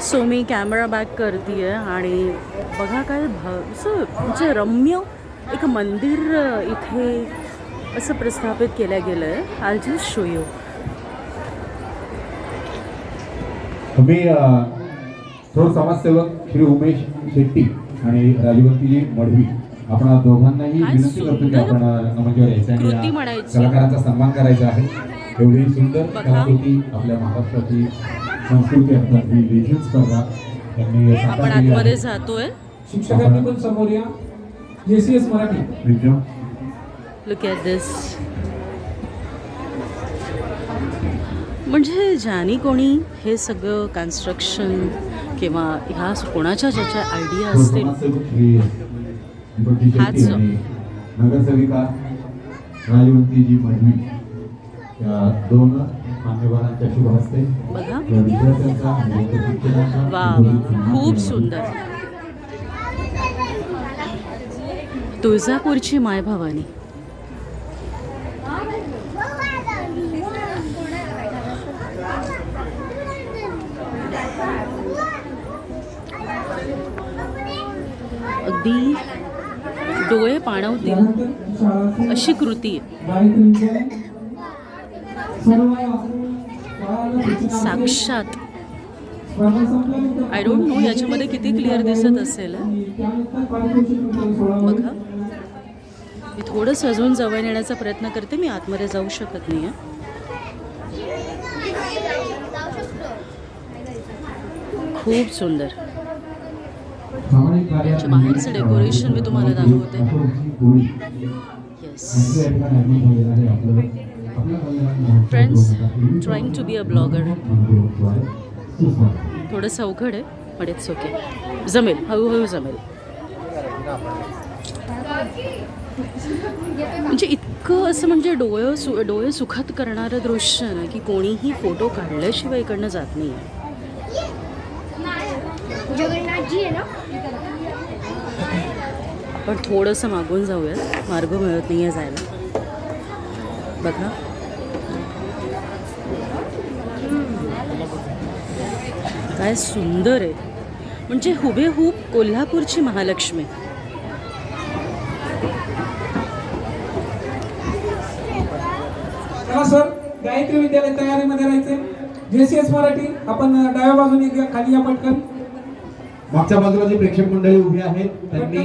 So मी camera back करते आणि बघा काय भ असं म्हणजे रम्य एक मंदिर इथे असं प्रस्थापित केलं गेलं आहे आय जस्ट शो यू मी थोर समाजसेवक श्री उमेश शेट्टी आणि राजवंतीजी मडवी आपण दोघांनाही विनंती करतो की आपण अ, मंचावर यायचं आणि. कलाकारांचा सन्मान करायचा आहे एवढी सुंदर. कलाकृती आपल्या महाराष्ट्राची संस्कृती असतात ही लेझिम स्पर्धा त्यांनी आपण आतमध्ये आहे. जातोय शिक्षकांनी पण समोर या JCS Marathi. Look at this म्हणजे ज्यानी कोणी हे सगळं कन्स्ट्रक्शन किंवा ह्या कोणाच्या ज्याच्या आयडिया थोर असतील हाच. नगरसेविका राजवंतीजी मडवी या दोन मान्यवरांच्या शुभ हस्ते वा खूप सुंदर. तुळजापूरची मायभवानी. अगदी डोळे पाणवतील अशी कृती आहे. साक्षात. आय डोंट नो याच्यामध्ये किती क्लिअर दिसत असेल. बघा. मी थोडंसं अजून जवळ येण्याचा प्रयत्न करते मी आतमध्ये जाऊ शकत नाही आहे खूप सुंदर. बाहेरचं डेकोरेशन मी तुम्हाला दाखवते. येस यांचं या ठिकाणी आगमन झालेलं आहे. आपलं- आपल्या कल्याण महोत्सव Friends, 2023 trying to be a blogger. मंदिरोत्सवात सुस्वागत. थोडंसं अवघड आहे पण इट्स ओके जमेल हळूहळू जमेल म्हणजे इतकं असं म्हणजे डोळं सु डोळे सुखद करणारं दृश्य ना की कोणीही फोटो काढल्याशिवाय इकडनं जात नाही आहे जगन्नाथ जी आहे ना आपण थोडंसं मागून जाऊयात मार्ग मिळत नाही आहे जायला बघा काय सुंदर आहे. म्हणजे हुबेहूब कोल्हापूरची महालक्ष्मी. चला सर गायत्री विद्यालय तयारीमध्ये राहायचे जेसीएस मराठी आपण डाव्या बाजूने घ्या, खाली या पटकन. मागच्या बाजूला जी प्रेक्षक मंडळी उभी आहेत त्यांनी